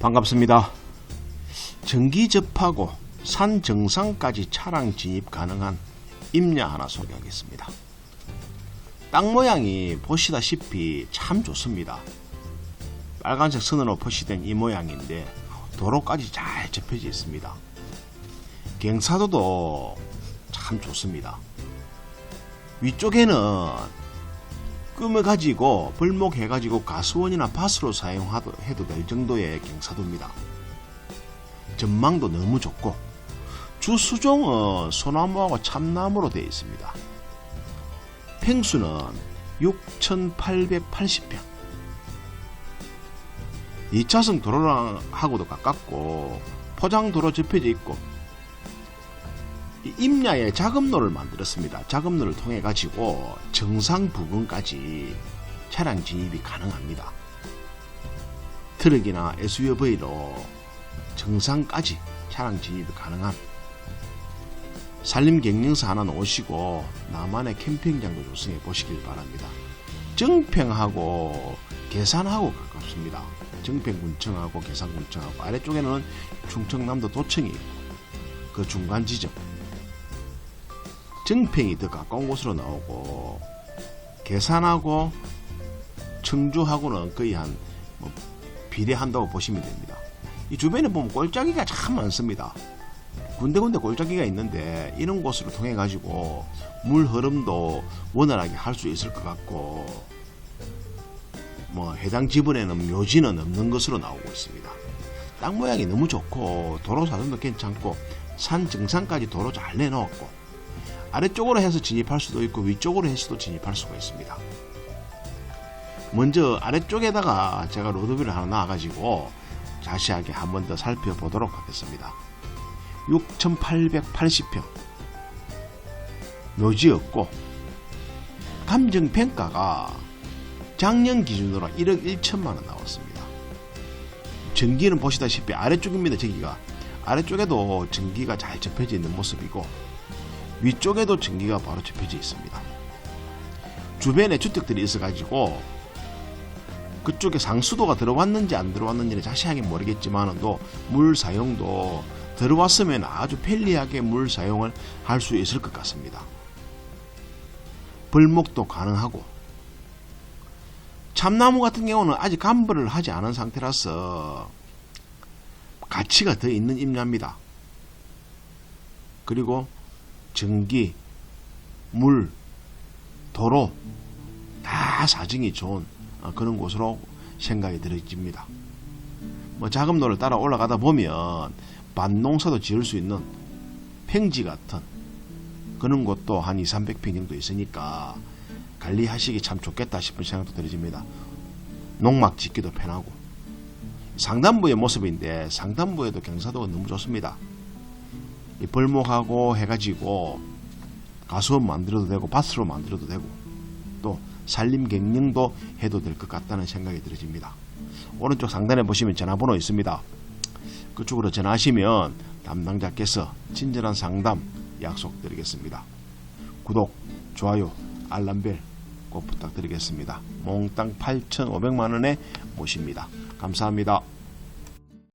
반갑습니다. 전기 접하고 산 정상까지 차량 진입 가능한 임야 하나 소개하겠습니다. 땅 모양이 보시다시피 참 좋습니다. 빨간색 선으로 표시된 이 모양인데 도로까지 잘 접혀져 있습니다. 경사도도 참 좋습니다. 위쪽에는 끔을 가지고 벌목해 가지고 가스원이나 밭으로 사용해도 해도 될 정도의 경사도입니다. 전망도 너무 좋고 주수종은 소나무하고 참나무로 되어 있습니다. 평수는 6,880평. 2차선 도로랑하고도 가깝고 포장도로 접혀져 있고 이 임야에 작업로를 만들었습니다. 작업로를 통해 가지고 정상 부근까지 차량 진입이 가능합니다. 트럭이나 SUV로 정상까지 차량 진입이 가능한 산림 경영사 하나 놓으시고 나만의 캠핑장도 조성해 보시길 바랍니다. 정평하고 계산하고 가깝습니다. 정평군청하고 계산군청하고 아래쪽에는 충청남도 도청이 있고 그 중간 지점 정평이 더 가까운 곳으로 나오고 계산하고 청주하고는 거의 한 뭐 비례한다고 보시면 됩니다. 이 주변에 보면 골짜기가 참 많습니다. 군데군데 골짜기가 있는데 이런 곳으로 통해 가지고 물 흐름도 원활하게 할 수 있을 것 같고 뭐 해당 지분에는 묘지는 없는 것으로 나오고 있습니다. 땅 모양이 너무 좋고 도로 사정도 괜찮고 산 정상까지 도로 잘 내놓았고 아래쪽으로 해서 진입할 수도 있고 위쪽으로 해서도 진입할 수가 있습니다. 먼저 아래쪽에다가 제가 로드뷰를 하나 놔가지고 자세하게 한 번 더 살펴보도록 하겠습니다. 6,880평 묘지였고 감정평가가 작년 기준으로 1억 1천만 원 나왔습니다. 전기는 보시다시피 아래쪽입니다. 저기가 아래쪽에도 전기가 잘 접혀져 있는 모습이고 위쪽에도 전기가 바로 접혀져 있습니다. 주변에 주택들이 있어가지고 그쪽에 상수도가 들어왔는지 안 들어왔는지는 자세하게 모르겠지만도 물 사용도 들어왔으면 아주 편리하게 물 사용을 할 수 있을 것 같습니다. 벌목도 가능하고 참나무 같은 경우는 아직 감벌을 하지 않은 상태라서 가치가 더 있는 임야입니다. 그리고 전기, 물, 도로 다 사정이 좋은 어, 그런 곳으로 생각이 들어집니다. 뭐 작업로를 따라 올라가다 보면 밭농사도 지을 수 있는 평지 같은 그런 곳도 한 2, 300평 정도 있으니까 관리하시기 참 좋겠다 싶은 생각도 들어집니다. 농막 짓기도 편하고 상단부의 모습인데 상단부에도 경사도가 너무 좋습니다. 이 벌목하고 해가지고 가수원 만들어도 되고 밭으로 만들어도 되고 또 산림 경영도 해도 될 것 같다는 생각이 들어집니다. 오른쪽 상단에 보시면 전화번호 있습니다. 그쪽으로 전화하시면 담당자께서 친절한 상담 약속드리겠습니다. 구독, 좋아요, 알람벨 꼭 부탁드리겠습니다. 몽땅 8,500만 원에 모십니다. 감사합니다.